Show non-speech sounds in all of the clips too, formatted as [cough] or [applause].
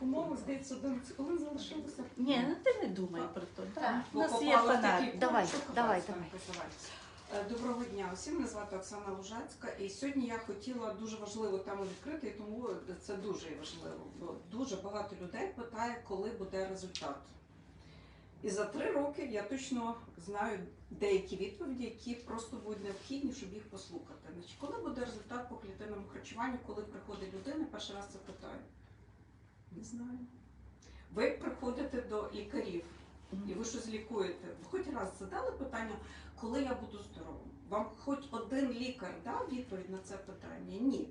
погодних умовах, здається, 11 хвилин залишилося. Ні, ну ти не думай про то. Да. У нас є такий Давай, давай, давай. Е, Доброго дня усім. Мене звати Оксана Лужацька. І сьогодні я хотіла дуже важливу тему відкрити, і тому це дуже важливо. Бо дуже багато людей питає, коли буде результат. І за три роки я точно знаю деякі відповіді, які просто будуть необхідні, щоб їх послухати. Значить, коли буде результат по клітинному харчуванню, коли приходить людина, перший раз це питає. Не знаю. Ви приходите до лікарів і ви щось лікуєте. Ви хоч раз задали питання, коли я буду здоровим? Вам хоч один лікар дав відповідь на це питання? Ні.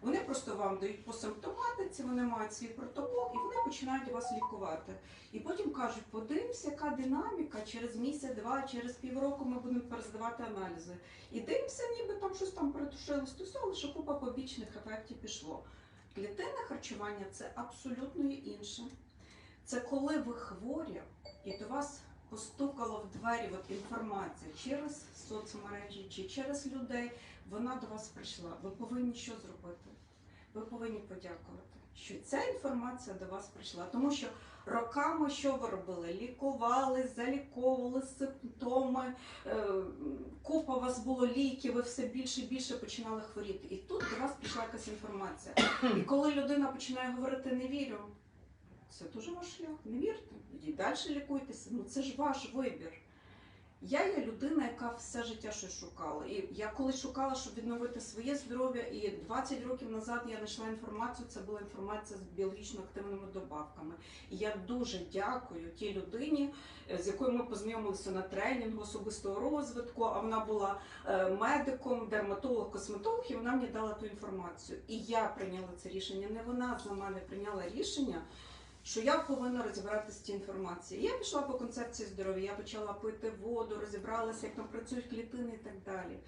Вони просто вам дають по симптоматиці, вони мають свій протокол і вони починають вас лікувати. І потім кажуть, подивимося, яка динаміка через місяць-два, через півроку ми будемо перездавати аналізи. І дивимося, ніби там щось там перетушилось, то все, лише купа побічних ефектів пішло. Клітинне харчування це абсолютно інше. Це коли ви хворі і до вас постукала в двері от інформація через соцмережі чи через людей, вона до вас прийшла. Ви повинні що зробити? Ви повинні подякувати, що ця інформація до вас прийшла. Тому що роками що ви робили? Лікували, заліковували симптоми, е, купа у вас було ліків, ви все більше і більше починали хворіти. І тут до вас прийшла якась інформація. І коли людина починає говорити не вірю, це дуже ваш шлях. Не вірте. Далі лікуйтеся. Ну це ж ваш вибір. Я є людина, яка все життя щось шукала. І я колись шукала, щоб відновити своє здоров'я, і 20 років назад я знайшла інформацію. Це була інформація з біологічно активними добавками. І я дуже дякую тій людині, е, з якою ми познайомилися на тренінгу особистого розвитку. А вона була е, медиком, дерматолог, косметолог, і вона мені дала ту інформацію. І я прийняла це рішення. Не вона за мене прийняла рішення що я повинна розібратися з цією інформацією. Я пішла по концепції здоров'я, я почала пити воду, розібралася, як там працюють клітини і так далі.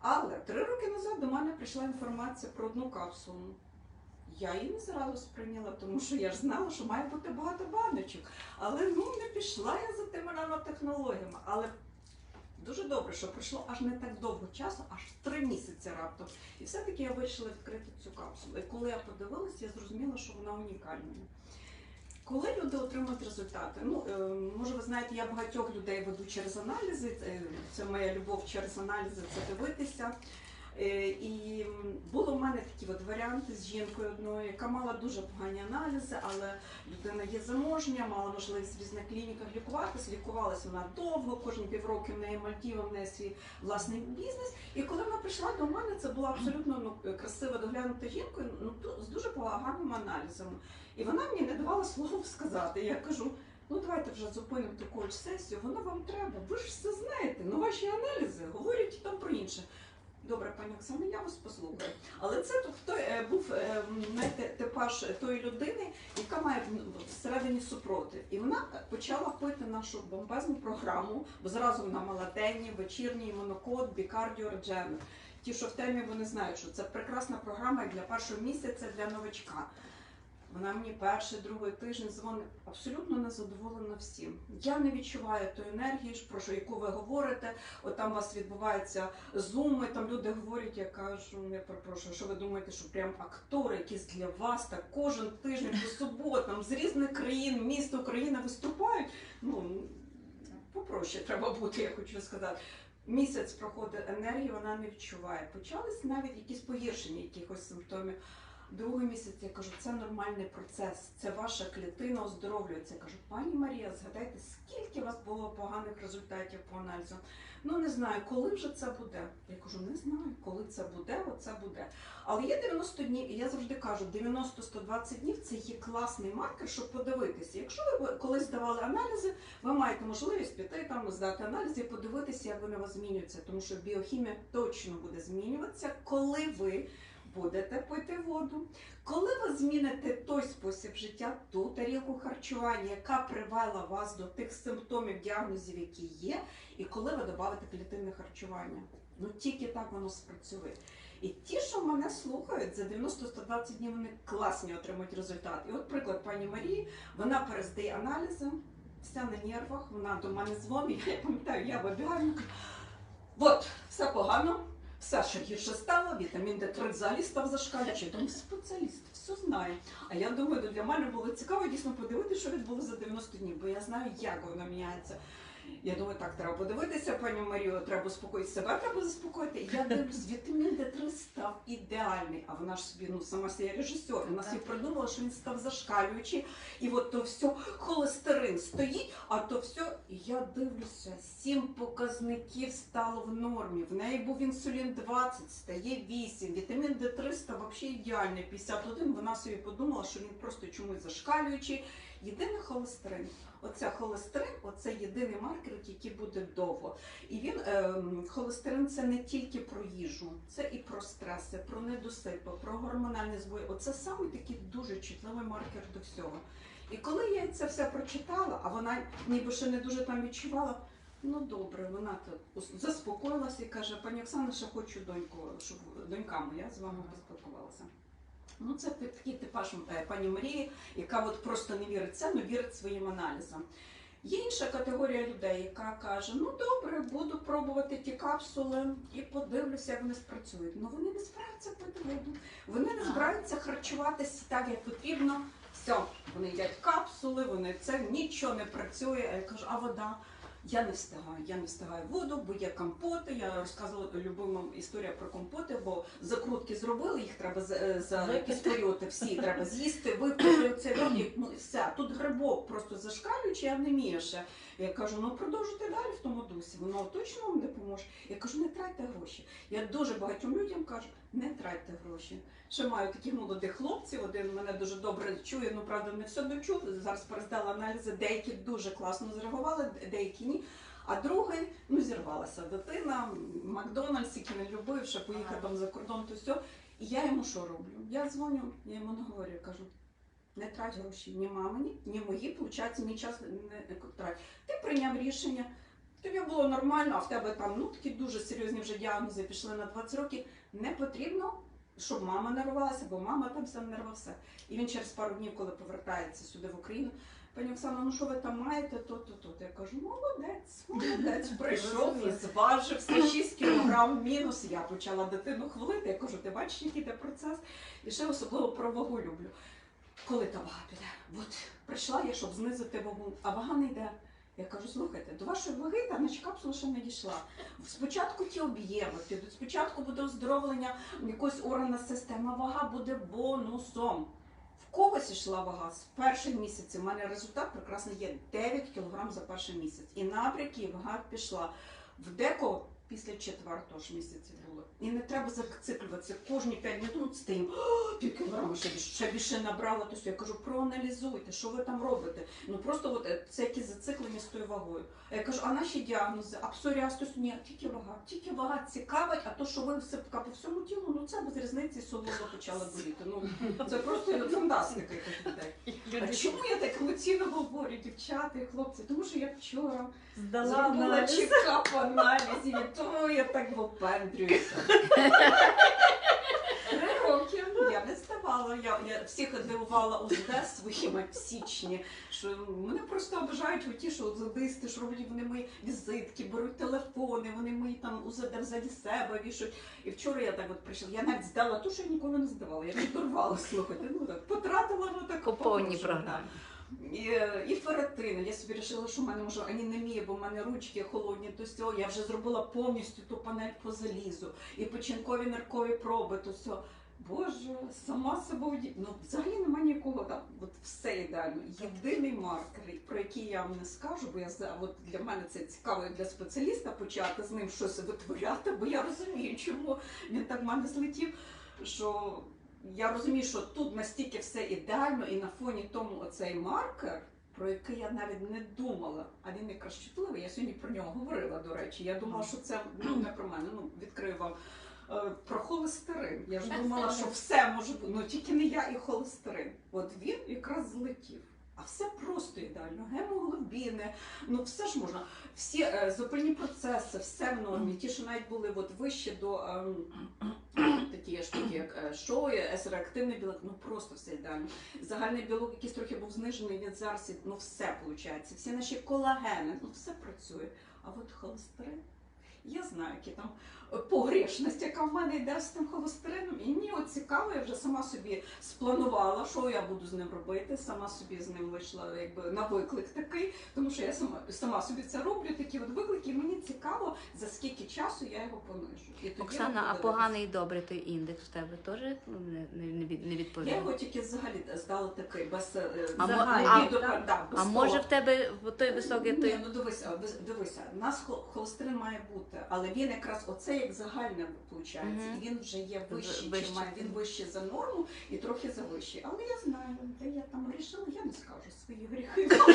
Але три роки назад до мене прийшла інформація про одну капсулу. Я її не зразу сприйняла, тому що я ж знала, що має бути багато баночок. Але ну не пішла я за тими нанотехнологіями. Але дуже добре, що пройшло аж не так довго часу, аж три місяці раптом. І все-таки я вирішила відкрити цю капсулу. І коли я подивилася, я зрозуміла, що вона унікальна. Коли люди отримують результати, ну е, може ви знаєте, я багатьох людей веду через аналізи. е, Це моя любов через аналізи, це дивитися. Е, І було в мене такі от варіанти з жінкою одною, яка мала дуже погані аналізи, але людина є заможня, мала можливість в різних клініках лікуватися. Лікувалася вона довго, кожні півроку в неї Мальдіва, в неї свій власний бізнес. І коли вона прийшла до мене, це була абсолютно ну, красива доглянута жінка, ну з дуже поганими аналізами. І вона мені не давала слово сказати. Я кажу. Ну, давайте вже зупинимо таку ж сесію, воно вам треба. Ви ж все знаєте. Ну ваші аналізи говорять там про інше. Добре, пані Оксана, я вас послухаю. Але це тут е, був е, знаєте, типаж тої людини, яка має всередині супротив. І вона почала пити нашу бомбезну програму, бо зразу вона мала денні, вечірній монокод, бікардіо, реджену. Ті, що в темі, вони знають, що це прекрасна програма для першого місяця для новачка. Вона мені перший, другий тиждень дзвонить абсолютно незадоволена всім. Я не відчуваю тої енергії, про що яку ви говорите. От там у вас відбуваються зуми, там люди говорять, я кажу, я перепрошую, що ви думаєте, що прям актори, якісь для вас так кожен тиждень по суботам з різних країн, міст України виступають. Ну попроще треба бути, я хочу сказати. Місяць проходить енергії, вона не відчуває. Почались навіть якісь погіршення якихось симптомів. Другий місяць я кажу, це нормальний процес, це ваша клітина оздоровлюється. Я кажу, пані Марія, згадайте, скільки у вас було поганих результатів по аналізу? Ну не знаю, коли вже це буде. Я кажу, не знаю, коли це буде, оце буде. Але є 90 днів, і я завжди кажу, 90-120 днів це є класний маркер, щоб подивитися. Якщо ви колись здавали аналізи, ви маєте можливість піти там, здати аналізи і подивитися, як вони у вас змінюються, тому що біохімія точно буде змінюватися, коли ви будете пити воду. Коли ви зміните той спосіб життя, ту тарілку харчування, яка привела вас до тих симптомів, діагнозів, які є, і коли ви додавите клітинне харчування, ну тільки так воно спрацює. І ті, що мене слухають, за 90-120 днів вони класні отримують результат. І от приклад пані Марії, вона перездає аналізи, вся на нервах, вона до мене дзвонить, я пам'ятаю, я вибігаю, от, все погано, Все ще гірше стало, вітамін Д3 взагалі став зашкалюючий. Тому спеціаліст, все знає. А я думаю, ну, для мене було цікаво дійсно подивитися, що відбулося за 90 днів, бо я знаю, як воно міняється. Я думаю, так, треба подивитися, пані Марію, треба успокоїти себе, треба заспокоїти. Я дивлюсь, вітамін Д3 став ідеальний. А вона ж собі, ну сама себе режисер, вона собі придумала, що він став зашкалюючий. І от то все, холестерин стоїть, а то все, я дивлюся, сім показників стало в нормі. В неї був інсулін 20, стає 8, вітамін Д3 став взагалі ідеальний, 51. Вона собі подумала, що він просто чомусь зашкалюючий. Єдиний холестерин. Оце холестерин, оце єдиний маркер, який буде довго. І він ем, холестерин це не тільки про їжу, це і про стреси, про недосипи, про гормональні збої. Оце саме такий дуже чутливий маркер до всього. І коли я це все прочитала, а вона ніби ще не дуже там відчувала. Ну добре, вона заспокоїлася і каже, пані Оксана, ще хочу доньку, щоб донька моя з вами поспілкувалася. Ну, це такий типаж е, пані Марії, яка от просто не вірить це, але вірить своїм аналізам. Є інша категорія людей, яка каже: ну добре, буду пробувати ті капсули і подивлюся, як вони спрацюють. Ну вони не збираються пити воду, вони не збираються харчуватися так, як потрібно. Все, вони їдять капсули, вони це нічого не працює. А я кажу, а вода? Я не встигаю, я не встигаю воду, бо є компоти. Я розказувала любима історія про компоти, бо закрутки зробили, їх треба за, е, за Випити. якийсь всі [laughs] треба з'їсти, випити це і, ну і все. Тут грибок просто зашкалюючи, я не вмію ще. Я кажу, ну продовжуйте далі в тому дусі, воно точно вам допоможе. Я кажу, не тратьте гроші. Я дуже багатьом людям кажу, не тратьте гроші. Ще маю таких молодих хлопців, один мене дуже добре чує, ну правда не все дочув. Зараз перездала аналізи, деякі дуже класно зреагували, деякі ні. А другий, ну зірвалася дитина, Макдональдс, який не любив, ще поїхав там за кордон, то все. І я йому що роблю? Я дзвоню, я йому не говорю, кажу, не трать гроші ні мамині, ні мої, виходить, ні час не трать. Ти прийняв рішення, тобі було нормально, а в тебе там ну такі дуже серйозні вже діагнози пішли на 20 років. Не потрібно, щоб мама нервувалася, бо мама там все нерва все. І він через пару днів, коли повертається сюди в Україну, пані Оксана, ну що ви там маєте, то, то, то. Я кажу, молодець, молодець, прийшов і зважився 6 кілограм мінус. Я почала дитину хвалити. Я кажу, ти бачиш, який йде процес? І ще особливо про вагу люблю. Коли та вага піде? От прийшла я, щоб знизити вагу, а вага не йде. Я кажу, слухайте, до вашої ваги та наче капсула ще не дійшла. Спочатку ті об'єми спочатку буде оздоровлення якогось органа система, вага буде бонусом. В когось йшла вага з перших місяців. У мене результат прекрасний є 9 кг за перший місяць. І напрямки вага пішла. В декого після четвертого ж місяця було. І не треба зациклюватися. Кожні 5 минут стоїмо, «О, пів кілограма ще більше, ще більше набрала. То все. я кажу, проаналізуйте, що ви там робите. Ну просто от е, це якісь зациклення з тою вагою. А я кажу, а наші діагнози, а ні, тільки вага, тільки вага цікавить, а то, що висипка по всьому тілу, ну це без різниці солоно почала боліти. Ну це просто фантастика якась людей. А чому я так емоційно говорю, дівчата і хлопці? Тому що я вчора Здала чекап аналізів, тому я так випендрююся. Три роки я не ставала. Я, я всіх дивувала УЗД своїми в січні. Що мене просто обижають ті, що задисти, що роблять вони мої візитки, беруть телефони, вони мої там УЗД взаді себе вішають. І вчора я так от прийшла. Я навіть здала ту, що я ніколи не здавала. Я віддорвала, слухайте. Ну так потратила ну так По повній програмі. І, і феретин. Я собі вирішила, що в мене може анінемія, бо в мене ручки холодні, то все. Я вже зробила повністю ту панель по залізу, і печінкові ниркові проби, то все. Боже, сама себе уді... Ну, взагалі немає нікого там. От все ідеально. Єдиний маркер, про який я вам не скажу, бо я от для мене це цікаво для спеціаліста почати з ним щось витворяти, бо я розумію, чому він так в мене злетів. Що я розумію, що тут настільки все ідеально, і на фоні тому оцей маркер, про який я навіть не думала, а він якраз чутливий. Я сьогодні про нього говорила, до речі. Я думала, що це ну, не про мене. Ну, відкрию вам. Е, Про холестерин. Я ж думала, що все може бути, ну тільки не я і холестерин. От він якраз злетів. А все просто ідеально. Гемоглобіни, ну все ж можна. Всі е, запальні процеси, все в нормі. Ті, що навіть були от вище до ем, такі штуки, як шоу, шої, есереактивний білок, ну просто все ідеально. Загальний білок, якийсь трохи був знижений, він зараз, ну все виходить. Всі наші колагени, ну все працює. А от холестерин. Я знаю, які там е, погрешність, яка в мене йде з тим холестерином. І мені от цікаво, я вже сама собі спланувала, що я буду з ним робити. Сама собі з ним вийшла якби на виклик такий, тому що я сама сама собі це роблю. Такі от виклики. І мені цікаво, за скільки часу я його понижу. І тоді Оксана, а поганий і добрий той індекс в тебе теж не, не, не, від- не Я його тільки взагалі здала такий, без е, А загальний а- відео, да, без А може в тебе той високий Ні, ну дивися, дивися, у нас хол- холестерин має бути, але він якраз оце як загальне виходить. Мгм. І він вже є вищий, Вище. чи має він вищий за норму і трохи за вищий. Але я знаю, де я там грішила, я не скажу свої гріхи. [laughs]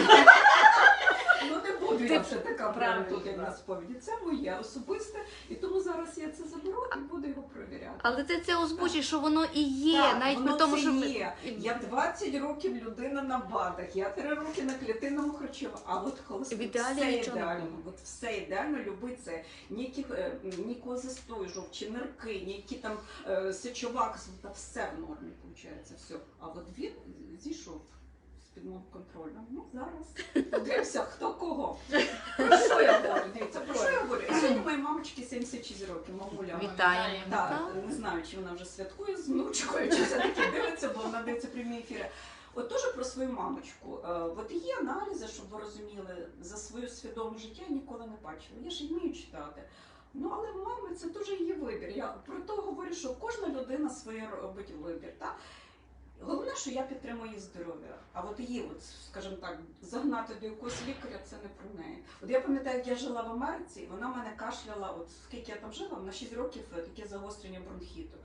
Ну не буду я вже така прямо тут як на сповіді. Це моє особисте, і тому зараз я це заберу і буду його перевіряти. Але ти це озвучиш, що воно і є, Так, навіть воно при тому, це що ми- є. Я 20 років людина на БАДах, я 3 роки на клітинному харчуванні, а от В ідеалі все нічого не ідеально, було. от все ідеально, люби це. Ніяких, е, ні козистої жовчі, нирки, ніякі там е, сечовак, та все в нормі виходить, все. А от він зійшов з-під мого контролю. Ну, зараз подивимося, хто кого. Про що я говорю? Дивіться, про що я говорю? І сьогодні моїй мамочці 76 років, мамуля. Вітаємо. Так, Так. не знаю, чи вона вже святкує з внучкою, чи все-таки дивиться, бо вона дивиться прямі ефіри. От теж про свою мамочку. Е, От є аналізи, щоб ви розуміли, за свою свідоме життя я ніколи не бачила. Я ж і вмію читати. Ну, але мами це дуже її вибір. Я про то говорю, що кожна людина своє робить вибір. Так? Головне, що я підтримую її здоров'я. А от її, от, скажімо так, загнати до якогось лікаря, це не про неї. От я пам'ятаю, як я жила в Америці, вона мене кашляла, от скільки я там жила, на 6 років е, таке загострення бронхіту.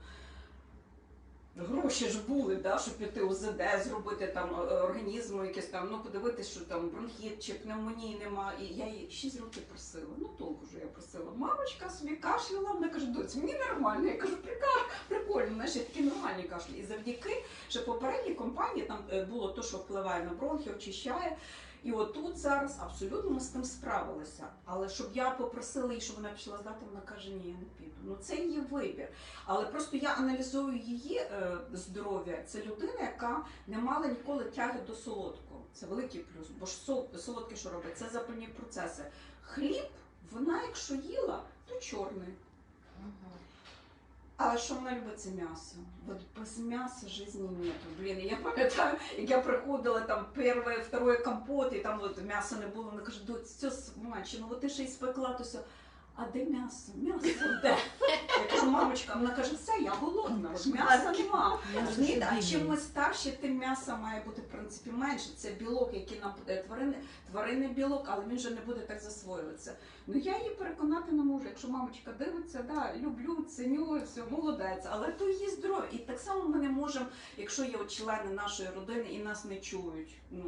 Гроші ж були, да, щоб піти УЗД, зробити там е, організму, якесь там, ну подивитися, що там бронхіт чи пневмонії нема. І я її 6 років просила. Ну толку ж я просила. Мамочка собі кашляла, вона каже, доць, мені нормально. Я кажу, «Прика- прикольно, знаєш, я такі нормальні кашлі. І завдяки, що попередній компанії там е, було те, що впливає на бронхи, очищає. І отут зараз абсолютно ми з тим справилися. Але щоб я попросила її, щоб вона пішла здати, вона каже, ні, я не піду. Ну це її вибір. Але просто я аналізую її е, здоров'я. Це людина, яка не мала ніколи тяги до солодкого. Це великий плюс. Бо ж сол- солодке, що робить, це запальні процеси. Хліб, вона, якщо їла, то чорний. Але що вона любить це м'ясо? От без м'яса житті нету. Блін, я пам'ятаю, як я приходила там перше, второе компот, і там от м'яса не було. Вона каже, доць, це смачно, от ти ще й спекла, то все. А де м'ясо? М'ясо де? Я кажу, мамочка, вона каже, все, я голодна, от м'яса нема. Розумієте, а чим ми старші, тим м'яса має бути в принципі менше. Це білок, який нам подає тварини, тваринний білок, але він вже не буде так засвоюватися. Ну я її переконати не можу. Якщо мамочка дивиться, да, люблю, ценю, все, молодець, але то її здоров'я. І так само ми не можемо, якщо є от члени нашої родини і нас не чують. Ну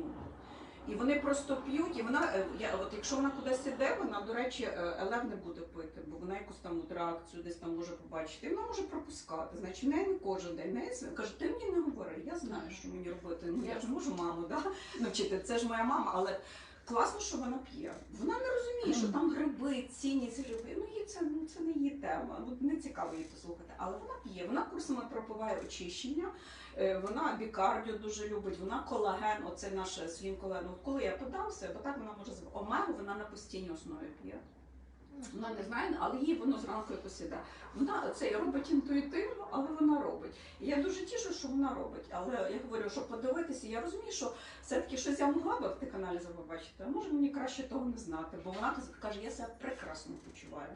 і вони просто п'ють, і вона, е, я, от якщо вона кудись іде, вона, до речі, е, не буде пити, бо вона якусь там от реакцію десь там може побачити. І вона може пропускати. Значить, в неї не кожен день. не каже, ти мені не говори, я знаю, що мені робити. Ну я ж можу маму да, навчити. Це ж моя мама, але класно, що вона п'є. Вона не розуміє, що там гриби, цінність гриби. Ну їй це, ну, це не її тема. От не цікаво її послухати. Але вона п'є, вона курсами пропиває очищення. Е, Вона бікардіо дуже любить, вона колаген, оце наше слін колаген. Коли я подамся, бо так вона може омегу, вона на постійній основі п'є. Вона не знає, але їй воно зранку якось іде. Вона це робить інтуїтивно, але вона робить. Я дуже тішу, що вона робить. Але я говорю, що подивитися, я розумію, що все-таки щось я могла би в тих аналізах побачити, а може мені краще того не знати, бо вона каже, я себе прекрасно почуваю.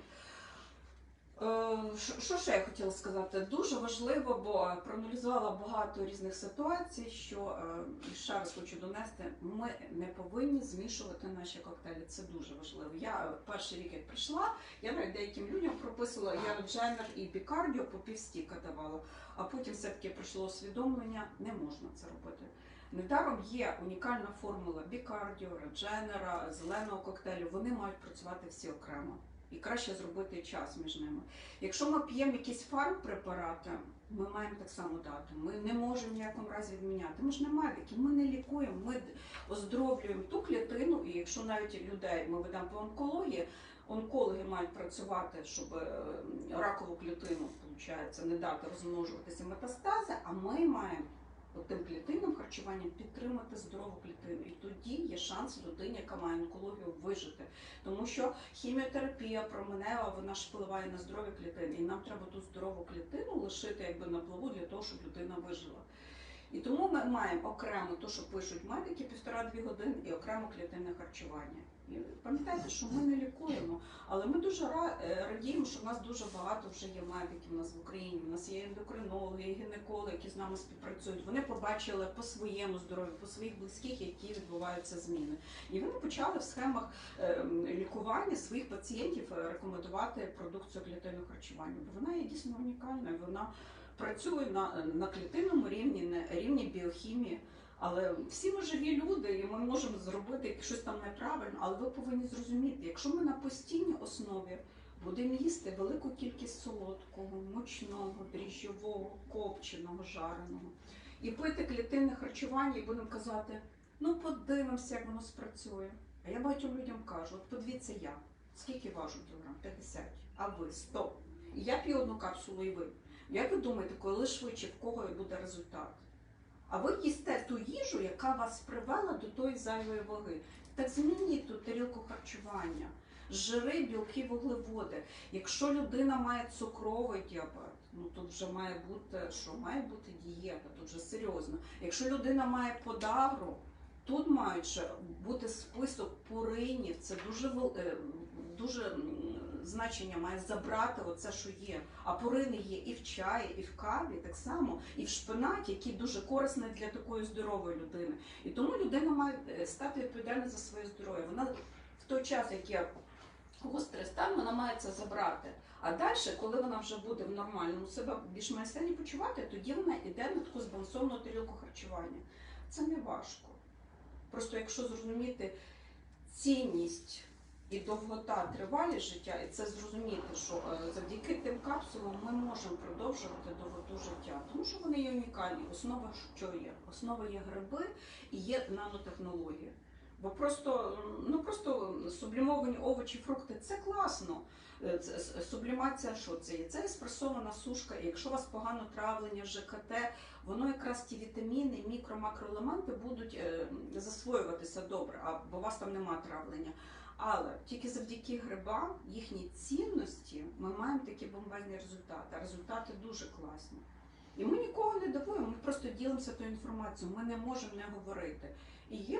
Е, що- ще я хотіла сказати? Дуже важливо, бо проаналізувала багато різних ситуацій, що е, ще раз хочу донести, ми не повинні змішувати наші коктейлі. Це дуже важливо. Я е, перший рік, як прийшла, я навіть деяким людям прописувала я Дженнер і Бікардіо по півстіка давала, а потім все-таки прийшло усвідомлення, не можна це робити. Недаром є унікальна формула бікардіо, редженера, зеленого коктейлю. Вони мають працювати всі окремо. І краще зробити час між ними. Якщо ми п'ємо якісь фармпрепарати, ми маємо так само дати. Ми не можемо в ніякому разі відміняти. Ми ж не медики, ми не лікуємо, ми оздоровлюємо ту клітину, і якщо навіть людей ми ведемо по онкології, онкологи мають працювати, щоб е, ракову клітину, виходить, не дати розмножуватися метастази, а ми маємо тим клітинним харчуванням підтримати здорову клітину. І тоді є шанс людині, яка має онкологію, вижити. Тому що хіміотерапія променева, вона ж впливає на здорові клітини. І нам треба ту здорову клітину лишити якби на плаву для того, щоб людина вижила. І тому ми маємо окремо те, що пишуть медики, півтора-дві години, і окремо клітинне харчування. Пам'ятайте, що ми не лікуємо, але ми дуже е, радіємо, що в нас дуже багато вже є медиків у нас в Україні. У нас є ендокринологи, гінекологи, які з нами співпрацюють. Вони побачили по своєму здоров'ю, по своїх близьких, які відбуваються зміни. І вони почали в схемах е, лікування своїх пацієнтів е, рекомендувати продукцію клітинного харчування, бо вона є дійсно унікальна. Вона працює на, на клітинному рівні, на рівні біохімії. Але всі ми живі люди, і ми можемо зробити щось там неправильно. Але ви повинні зрозуміти, якщо ми на постійній основі будемо їсти велику кількість солодкого, мучного, дріжджового, копченого, жареного, і пити клітинне харчування, і будемо казати, ну подивимося, як воно спрацює. А я багатьом людям кажу: от подивіться я, скільки важу кілограм? 50, а ви 100. І я п'ю одну капсулу, і ви. Як ви думаєте, коли швидше в кого буде результат? А ви їсте ту їжу, яка вас привела до тої зайвої ваги. Так змініть ту тарілку харчування, жири, білки, вуглеводи. Якщо людина має цукровий діабет, ну тут вже має бути що має бути дієта, тут вже серйозно. Якщо людина має подагру, тут мають бути список пуринів. Це дуже е, дуже значення має забрати оце, що є. А пурини є і в чаї, і в каві, так само, і в шпинаті, який дуже корисний для такої здорової людини. І тому людина має е, стати відповідальна за своє здоров'я. Вона в той час, як є гострий стан, вона має це забрати. А далі, коли вона вже буде в нормальному себе більш-менш стані почувати, тоді вона йде на таку збалансовану тарілку харчування. Це не важко. Просто якщо зрозуміти цінність і довгота тривалість життя, і це зрозуміти, що е, завдяки тим капсулам ми можемо продовжувати довготу життя, тому що вони є унікальні. Основа що є? Основа є гриби і є нанотехнології. Бо просто ну просто сублімовані овочі, фрукти це класно. Е, Сублімація що це є? Це еспресована сушка. І якщо у вас погано травлення, ЖКТ, воно якраз ті вітаміни, мікро, макроелементи будуть е, засвоюватися добре, а бо у вас там нема травлення. Але тільки завдяки грибам, їхній цінності, ми маємо такі бомбальні результати. Результати дуже класні. І ми нікого не дивуємо, ми просто ділимося тою інформацією. Ми не можемо не говорити. І є